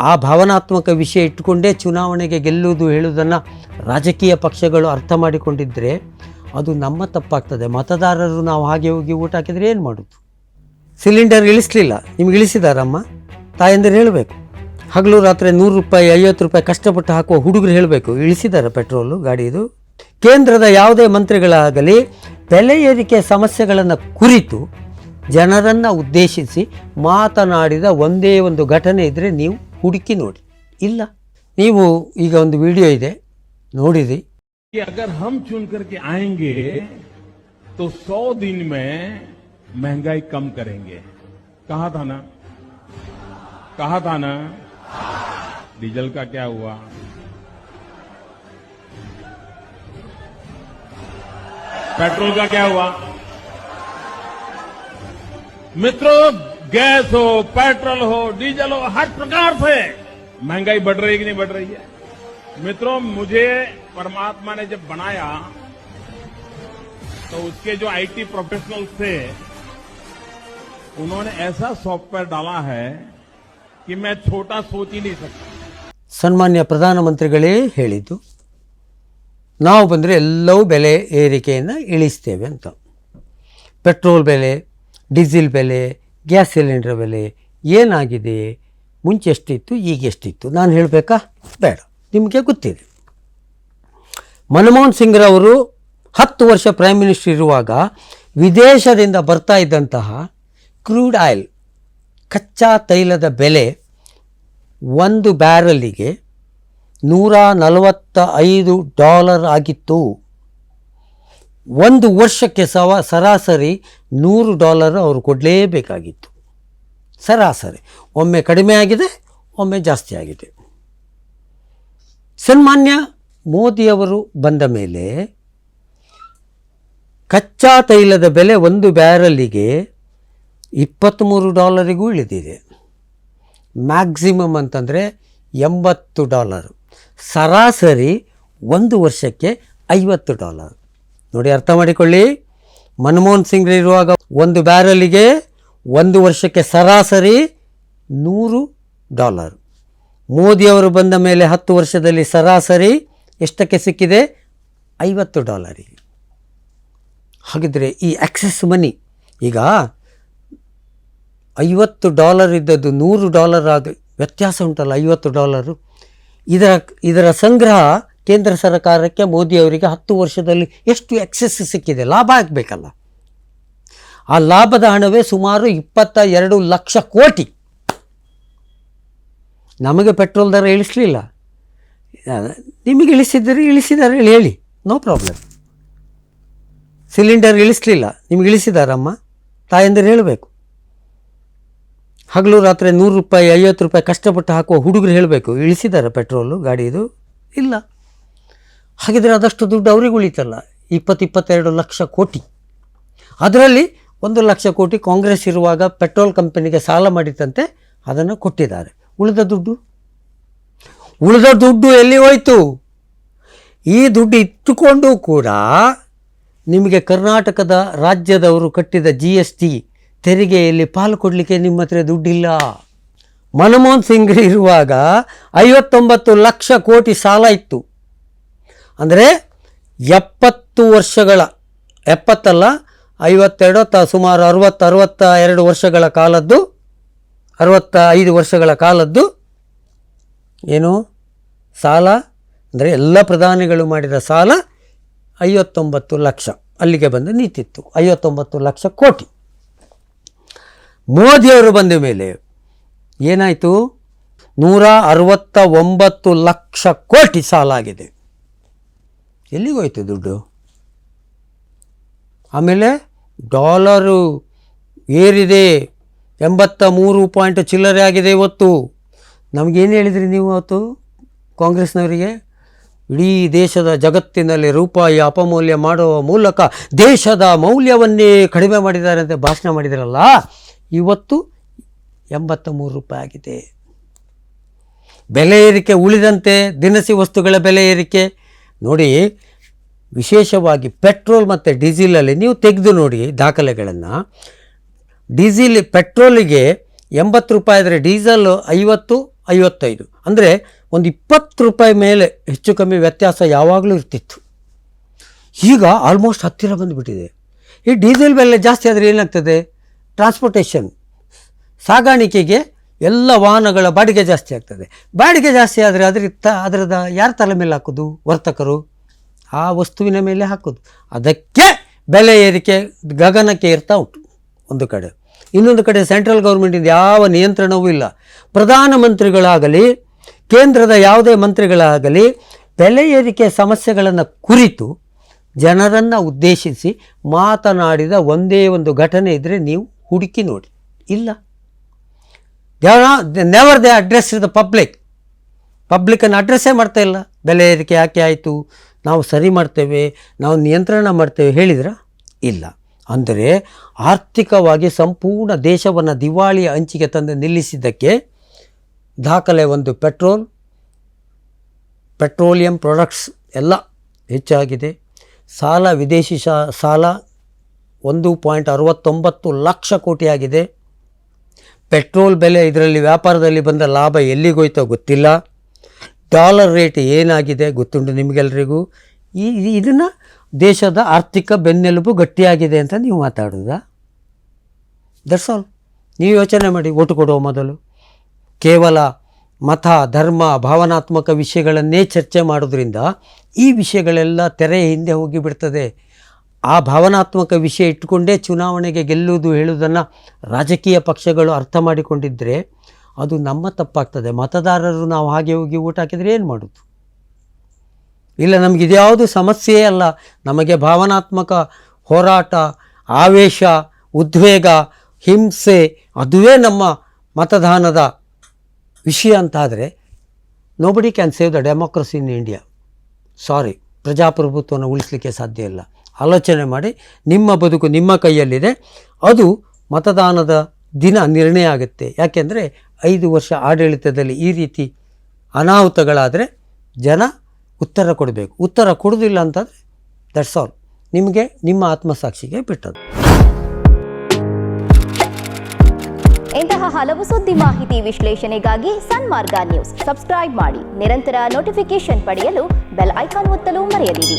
ಆ ಭಾವನಾತ್ಮಕ ವಿಷಯ ಇಟ್ಟುಕೊಂಡೇ ಚುನಾವಣೆಗೆ ಗೆಲ್ಲುವುದು ಹೇಳುವುದನ್ನು ರಾಜಕೀಯ ಪಕ್ಷಗಳು ಅರ್ಥ ಮಾಡಿಕೊಂಡಿದ್ದರೆ ಅದು ನಮ್ಮ ತಪ್ಪಾಗ್ತದೆ. ಮತದಾರರು ನಾವು ಹಾಗೆ ಹೋಗಿ ಊಟ ಹಾಕಿದರೆ ಏನು ಮಾಡೋದು? ಸಿಲಿಂಡರ್ ಇಳಿಸ್ಲಿಲ್ಲ. ನಿಮ್ಗೆ ಇಳಿಸಿದಾರಮ್ಮ? ತಾಯಂದಿರು ಹೇಳಬೇಕು. ಹಗಲು ರಾತ್ರಿ ನೂರು ರೂಪಾಯಿ, ಐವತ್ತು ರೂಪಾಯಿ ಕಷ್ಟಪಟ್ಟು ಹಾಕುವ ಹುಡುಗರು ಹೇಳಬೇಕು. ಇಳಿಸಿದ್ದಾರೆ ಪೆಟ್ರೋಲು ಗಾಡಿದು ಕೇಂದ್ರದ ಯಾವುದೇ ಮಂತ್ರಿಗಳಾಗಲಿ ಬೆಲೆ ಏರಿಕೆ ಸಮಸ್ಯೆಗಳನ್ನು ಕುರಿತು ಜನರನ್ನು ಉದ್ದೇಶಿಸಿ ಮಾತನಾಡಿದ ಒಂದೇ ಒಂದು ಘಟನೆ ಇದ್ದರೆ ನೀವು ಹುಡುಕಿ ನೋಡಿ ಇಲ್ಲ ನೀವು ಈಗ ಒಂದು ವಿಡಿಯೋ ಇದೆ ನೋಡಿರಿ कि अगर हम चुन करके आएंगे तो सौ दिन में महंगाई कम करेंगे कहा था ना कहा था ना डीजल का क्या हुआ पेट्रोल का क्या हुआ मित्रों गैस हो पेट्रोल हो डीजल हो हर प्रकार से महंगाई बढ़ रही है कि नहीं बढ़ रही है मित्रों मुझे परमात्मा ने जब बनाया तो उसके जो आईटी प्रोफेशनल्स थे उन्होंने ऐसा सॉफ्टवेयर डाला है कि मैं छोटा सोच ही नहीं सकता ಸನ್ಮಾನ್ಯ ಪ್ರಧಾನಮಂತ್ರಿಗಳೇ ಹೇಳಿದ್ದು ನಾವು ಬಂದರೆ ಎಲ್ಲವೂ ಬೆಲೆ ಏರಿಕೆಯನ್ನು ಇಳಿಸ್ತೇವೆ ಅಂತ ಪೆಟ್ರೋಲ್ ಬೆಲೆ ಡೀಸೆಲ್ ಬೆಲೆ ಗ್ಯಾಸ್ ಸಿಲಿಂಡರ್ ಬೆಲೆ ಏನಾಗಿದೆ? ಮುಂಚೆ ಎಷ್ಟಿತ್ತು, ಈಗ ಎಷ್ಟಿತ್ತು? ನಾನು ಹೇಳಬೇಕಾ? ಬೇಡ. ನಿಮಗೆ ಗೊತ್ತಿದೆ. ಮನಮೋಹನ್ ಸಿಂಗ್ರವರು ಹತ್ತು ವರ್ಷ ಪ್ರೈಮ್ ಮಿನಿಸ್ಟರ್ ಇರುವಾಗ ವಿದೇಶದಿಂದ ಬರ್ತಾ ಇದ್ದಂತಹ ಕ್ರೂಡ್ ಆಯಿಲ್, ಕಚ್ಚಾ ತೈಲದ ಬೆಲೆ ಒಂದು ಬ್ಯಾರಲ್ಲಿಗೆ ನೂರ ನಲವತ್ತ ಐದು ಡಾಲರ್ ಆಗಿತ್ತು. ಒಂದು ವರ್ಷಕ್ಕೆ ಸವ, ಸರಾಸರಿ ನೂರು ಡಾಲರ್ ಅವರು ಕೊಡಲೇಬೇಕಾಗಿತ್ತು. ಸರಾಸರಿ. ಒಮ್ಮೆ ಕಡಿಮೆ ಆಗಿದೆ, ಒಮ್ಮೆ ಜಾಸ್ತಿ ಆಗಿದೆ. ಸನ್ಮಾನ್ಯ ಮೋದಿಯವರು ಬಂದ ಮೇಲೆ ಕಚ್ಚಾ ತೈಲದ ಬೆಲೆ ಒಂದು ಬ್ಯಾರಲ್ಲಿಗೆ ಇಪ್ಪತ್ತ್ಮೂರು ಡಾಲರಿಗೂ ಇಳಿದಿದೆ. ಮ್ಯಾಕ್ಸಿಮಮ್ ಅಂತಂದರೆ ಎಂಬತ್ತು ಡಾಲರ್. ಸರಾಸರಿ ಒಂದು ವರ್ಷಕ್ಕೆ ಐವತ್ತು ಡಾಲರ್. ನೋಡಿ ಅರ್ಥ ಮಾಡಿಕೊಳ್ಳಿ. ಮನಮೋಹನ್ ಸಿಂಗ್ ಇರುವಾಗ ಒಂದು ಬ್ಯಾರಲಿಗೆ ಒಂದು ವರ್ಷಕ್ಕೆ ಸರಾಸರಿ ನೂರು ಡಾಲರ್. ಮೋದಿಯವರು ಬಂದ ಮೇಲೆ ಹತ್ತು ವರ್ಷದಲ್ಲಿ ಸರಾಸರಿ ಎಷ್ಟಕ್ಕೆ ಸಿಕ್ಕಿದೆ? ಐವತ್ತು ಡಾಲರಿಗೆ ಹಾಗಿದ್ರೆ ಈ ಆಕ್ಸೆಸ್ ಮನಿ ಈಗ ಐವತ್ತು ಡಾಲರ್ ಇದ್ದದ್ದು ನೂರು ಡಾಲರ್ ಆದ ವ್ಯತ್ಯಾಸ ಉಂಟಲ್ಲ, ಐವತ್ತು ಡಾಲರು. ಇದರ ಇದರ ಸಂಗ್ರಹ ಕೇಂದ್ರ ಸರ್ಕಾರಕ್ಕೆ ಮೋದಿಯವರಿಗೆ ಹತ್ತು ವರ್ಷದಲ್ಲಿ ಎಷ್ಟು ಎಕ್ಸೆಸ್ ಸಿಕ್ಕಿದೆ? ಲಾಭ ಆಗಬೇಕಲ್ಲ. ಆ ಲಾಭದ ಹಣವೇ ಸುಮಾರು ಇಪ್ಪತ್ತ ಎರಡು ಲಕ್ಷ ಕೋಟಿ. ನಮಗೆ ಪೆಟ್ರೋಲ್ ದರ ಇಳಿಸಲಿಲ್ಲ. ನಿಮಗೆ ಇಳಿಸಿದ್ದರೆ ಇಳಿಸಿದ್ದಾರೆ ಹೇಳಿ ನೋ ಪ್ರಾಬ್ಲಮ್ ಸಿಲಿಂಡರ್ ಇಳಿಸಲಿಲ್ಲ. ನಿಮ್ಗೆ ಇಳಿಸಿದಾರಮ್ಮ? ತಾಯಂದಿರು ಹೇಳಬೇಕು. ಹಗಲು ರಾತ್ರಿ ನೂರು ರೂಪಾಯಿ, ಐವತ್ತು ರೂಪಾಯಿ ಕಷ್ಟಪಟ್ಟು ಹಾಕುವ ಹುಡುಗರು ಹೇಳಬೇಕು. ಇಳಿಸಿದ್ದಾರೆ ಪೆಟ್ರೋಲು ಗಾಡಿದು ಇಲ್ಲ. ಹಾಗಿದ್ರೆ ಅದಷ್ಟು ದುಡ್ಡು ಅವ್ರಿಗೆ ಉಳಿತಲ್ಲ. ಇಪ್ಪತ್ತು ಇಪ್ಪತ್ತೆರಡು ಲಕ್ಷ ಕೋಟಿ. ಅದರಲ್ಲಿ ಒಂದು ಲಕ್ಷ ಕೋಟಿ ಕಾಂಗ್ರೆಸ್ ಇರುವಾಗ ಪೆಟ್ರೋಲ್ ಕಂಪನಿಗೆ ಸಾಲ ಮಾಡಿತ್ತಂತೆ ಅದನ್ನು ಕೊಟ್ಟಿದ್ದಾರೆ. ಉಳಿದ ದುಡ್ಡು? ಉಳಿದ ದುಡ್ಡು ಎಲ್ಲಿ ಹೋಯಿತು? ಈ ದುಡ್ಡು ಇಟ್ಟುಕೊಂಡು ಕೂಡ ನಿಮಗೆ ಕರ್ನಾಟಕದ ರಾಜ್ಯದವರು ಕಟ್ಟಿದ ಜಿ ಎಸ್ ಟಿ ತೆರಿಗೆಯಲ್ಲಿ ಪಾಲು ಕೊಡಲಿಕ್ಕೆ ನಿಮ್ಮ ಹತ್ರ ದುಡ್ಡಿಲ್ಲ. ಮನಮೋಹನ್ ಸಿಂಗ್ ಇರುವಾಗ ಐವತ್ತೊಂಬತ್ತು ಲಕ್ಷ ಕೋಟಿ ಸಾಲ ಇತ್ತು. ಅಂದರೆ ಎಪ್ಪತ್ತು ವರ್ಷಗಳ, ಎಪ್ಪತ್ತಲ್ಲ, ಐವತ್ತೆರಡು ತ ಸುಮಾರು ಅರವತ್ತು, ಅರವತ್ತ ಎರಡು ವರ್ಷಗಳ ಕಾಲದ್ದು, ಅರವತ್ತ ಐದು ವರ್ಷಗಳ ಕಾಲದ್ದು ಏನು? ಸಾಲ, ಅಂದರೆ ಎಲ್ಲ ಪ್ರಧಾನಿಗಳು ಮಾಡಿದ ಸಾಲ ಐವತ್ತೊಂಬತ್ತು ಲಕ್ಷ. ಅಲ್ಲಿಗೆ ಬಂದು ನಿಂತಿತ್ತು, ಐವತ್ತೊಂಬತ್ತು ಲಕ್ಷ ಕೋಟಿ. ಮೋದಿಯವರು ಬಂದ ಮೇಲೆ ಏನಾಯಿತು? ನೂರ ಅರವತ್ತ ಒಂಬತ್ತು ಲಕ್ಷ ಕೋಟಿ ಸಾಲ ಆಗಿದೆ. ಎಲ್ಲಿಗೋಯ್ತು ದುಡ್ಡು? ಆಮೇಲೆ ಡಾಲರು ಏರಿದೆ, ಎಂಬತ್ತ ಮೂರು ಪಾಯಿಂಟ್ ಚಿಲ್ಲರೆ ಆಗಿದೆ ಇವತ್ತು. ನಮಗೇನು ಹೇಳಿದ್ರಿ ನೀವು ಅವತ್ತು ಕಾಂಗ್ರೆಸ್ನವರಿಗೆ? ಇಡೀ ದೇಶದ ಜಗತ್ತಿನಲ್ಲಿ ರೂಪಾಯಿ ಅಪಮೌಲ್ಯ ಮಾಡುವ ಮೂಲಕ ದೇಶದ ಮೌಲ್ಯವನ್ನೇ ಕಡಿಮೆ ಮಾಡಿದ್ದಾರೆ ಅಂತ ಭಾಷಣ ಮಾಡಿದಿರಲ್ಲ, ಇವತ್ತು ಎಂಬತ್ತ ಮೂರು ರೂಪಾಯಿ ಆಗಿದೆ. ಬೆಲೆ ಏರಿಕೆ ಉಳಿದಂತೆ ದಿನಸಿ ವಸ್ತುಗಳ ಬೆಲೆ ಏರಿಕೆ ನೋಡಿ, ವಿಶೇಷವಾಗಿ ಪೆಟ್ರೋಲ್ ಮತ್ತು ಡೀಸೆಲಲ್ಲಿ ನೀವು ತೆಗೆದು ನೋಡಿ ದಾಖಲೆಗಳನ್ನು. ಡೀಸೆಲ್, ಪೆಟ್ರೋಲಿಗೆ ಎಂಬತ್ತು ರೂಪಾಯಿ ಆದರೆ ಡೀಸೆಲ್ ಐವತ್ತು, ಐವತ್ತೈದು. ಅಂದರೆ ಒಂದು ಇಪ್ಪತ್ತು ರೂಪಾಯಿ ಮೇಲೆ ಹೆಚ್ಚು ಕಮ್ಮಿ ವ್ಯತ್ಯಾಸ ಯಾವಾಗಲೂ ಇರ್ತಿತ್ತು. ಈಗ ಆಲ್ಮೋಸ್ಟ್ ಹತ್ತಿರ ಬಂದುಬಿಟ್ಟಿದೆ. ಈ ಡೀಸೆಲ್ ಬೆಲೆ ಜಾಸ್ತಿ ಆದರೆ ಏನಾಗ್ತದೆ? ಟ್ರಾನ್ಸ್ಪೋರ್ಟೇಷನ್ ಸಾಗಾಣಿಕೆಗೆ ಎಲ್ಲ ವಾಹನಗಳ ಬಾಡಿಗೆ ಜಾಸ್ತಿ ಆಗ್ತದೆ. ಬಾಡಿಗೆ ಜಾಸ್ತಿ ಆದರೆ ಅದರಿಂದ ಅದರದ ಯಾರ ತಲೆ ಮೇಲೆ ಹಾಕೋದು? ವರ್ತಕರು. ಆ ವಸ್ತುವಿನ ಮೇಲೆ ಹಾಕೋದು. ಅದಕ್ಕೆ ಬೆಲೆ ಏರಿಕೆ, ಗಗನಕ್ಕೆ ಏರ್ತಾ ಉಂಟು ಒಂದು ಕಡೆ. ಇನ್ನೊಂದು ಕಡೆ ಸೆಂಟ್ರಲ್ ಗೌರ್ಮೆಂಟಿಂದ ಯಾವ ನಿಯಂತ್ರಣವೂ ಇಲ್ಲ. ಪ್ರಧಾನಮಂತ್ರಿಗಳಾಗಲಿ, ಕೇಂದ್ರದ ಯಾವುದೇ ಮಂತ್ರಿಗಳಾಗಲಿ, ಬೆಲೆ ಏರಿಕೆ ಸಮಸ್ಯೆಗಳನ್ನು ಕುರಿತು ಜನರನ್ನು ಉದ್ದೇಶಿಸಿ ಮಾತನಾಡಿದ ಒಂದೇ ಒಂದು ಘಟನೆ ಇದ್ದರೆ ನೀವು ಹುಡುಕಿ ನೋಡಿ. ಇಲ್ಲ. Never they address the public ಪಬ್ಲಿಕನ್ನು ಅಡ್ರೆಸ್ಸೇ ಮಾಡ್ತಾ ಇಲ್ಲ. ಬೆಲೆ ಇದಕ್ಕೆ ಯಾಕೆ ಆಯಿತು? ನಾವು ಸರಿ ಮಾಡ್ತೇವೆ, ನಾವು ನಿಯಂತ್ರಣ ಮಾಡ್ತೇವೆ ಹೇಳಿದ್ರ ಇಲ್ಲ. ಅಂದರೆ ಆರ್ಥಿಕವಾಗಿ ಸಂಪೂರ್ಣ ದೇಶವನ್ನು ದಿವಾಳಿಯ ಅಂಚಿಗೆ ತಂದು ನಿಲ್ಲಿಸಿದ್ದಕ್ಕೆ ದಾಖಲೆ ಒಂದು ಪೆಟ್ರೋಲ್, ಪೆಟ್ರೋಲಿಯಂ ಪ್ರಾಡಕ್ಟ್ಸ್ ಎಲ್ಲ ಹೆಚ್ಚಾಗಿದೆ. ಸಾಲ, ವಿದೇಶಿ ಸಾಲ ಒಂದು ಪಾಯಿಂಟ್ ಅರವತ್ತೊಂಬತ್ತು ಲಕ್ಷ ಕೋಟಿ ಆಗಿದೆ ಪೆಟ್ರೋಲ್ ಬೆಲೆ ಇದರಲ್ಲಿ ವ್ಯಾಪಾರದಲ್ಲಿ ಬಂದ ಲಾಭ ಎಲ್ಲಿಗೋಯ್ತೋ ಗೊತ್ತಿಲ್ಲ. ಡಾಲರ್ ರೇಟ್ ಏನಾಗಿದೆ ಗೊತ್ತುಂಟು ನಿಮಗೆಲ್ರಿಗೂ? ಈ ಇದನ್ನು ದೇಶದ ಆರ್ಥಿಕ ಬೆನ್ನೆಲುಬು ಗಟ್ಟಿಯಾಗಿದೆ ಅಂತ ನೀವು ಮಾತಾಡೋದಾ? ದಟ್ಸ್ ಆಲ್ ನೀವು ಯೋಚನೆ ಮಾಡಿ ಓಟು ಕೊಡುವ ಮೊದಲು. ಕೇವಲ ಮತ, ಧರ್ಮ, ಭಾವನಾತ್ಮಕ ವಿಷಯಗಳನ್ನೇ ಚರ್ಚೆ ಮಾಡೋದ್ರಿಂದ ಈ ವಿಷಯಗಳೆಲ್ಲ ತೆರೆಯ ಹಿಂದೆ ಹೋಗಿಬಿಡ್ತದೆ. ಆ ಭಾವನಾತ್ಮಕ ವಿಷಯ ಇಟ್ಟುಕೊಂಡೇ ಚುನಾವಣೆಗೆ ಗೆಲ್ಲುವುದು ಹೇಳುವುದನ್ನು ರಾಜಕೀಯ ಪಕ್ಷಗಳು ಅರ್ಥ ಮಾಡಿಕೊಂಡಿದ್ದರೆ ಅದು ನಮ್ಮ ತಪ್ಪಾಗ್ತದೆ. ಮತದಾರರು ನಾವು ಹಾಗೆ ಹೋಗಿ ಊಟ ಹಾಕಿದರೆ ಏನು ಮಾಡೋದು? ಇಲ್ಲ, ನಮಗೆ ಇದ್ಯಾವುದು ಸಮಸ್ಯೆಯೇ ಅಲ್ಲ. ನಮಗೆ ಭಾವನಾತ್ಮಕ ಹೋರಾಟ, ಆವೇಶ, ಉದ್ವೇಗ, ಹಿಂಸೆ, ಅದುವೇ ನಮ್ಮ ಮತದಾನದ ವಿಷಯ ಅಂತಾದರೆ nobody can save the democracy in India sorry ಪ್ರಜಾಪ್ರಭುತ್ವವನ್ನು ಉಳಿಸಲಿಕ್ಕೆ ಸಾಧ್ಯ ಇಲ್ಲ. ಆಲೋಚನೆ ಮಾಡಿ ನಿಮ್ಮ ಬದುಕು ನಿಮ್ಮ ಕೈಯಲ್ಲಿದೆ. ಅದು ಮತದಾನದ ದಿನ ನಿರ್ಣಯ ಆಗುತ್ತೆ. ಯಾಕೆಂದರೆ ಐದು ವರ್ಷ ಆಡಳಿತದಲ್ಲಿ ಈ ರೀತಿ ಅನಾಹುತಗಳಾದರೆ ಜನ ಉತ್ತರ ಕೊಡಬೇಕು. ಉತ್ತರ ಕೊಡೋದಿಲ್ಲ ಅಂತಂದರೆ ದಟ್ಸ್ ಆಲ್ ನಿಮಗೆ ನಿಮ್ಮ ಆತ್ಮಸಾಕ್ಷಿಗೆ ಬಿಟ್ಟದ್ದು. ಇಂತಹ ಹಲವು ಸುದ್ದಿ ಮಾಹಿತಿ ವಿಶ್ಲೇಷಣೆಗಾಗಿ ಸನ್ಮಾರ್ಗ ನ್ಯೂಸ್. ಸಬ್ಸ್ಕ್ರೈಬ್ ಮಾಡಿ. ನಿರಂತರ ನೋಟಿಫಿಕೇಶನ್ ಪಡೆಯಲು ಬೆಲ್ ಐಕಾನ್ ಒತ್ತಲು ಮರೆಯದಿರಿ.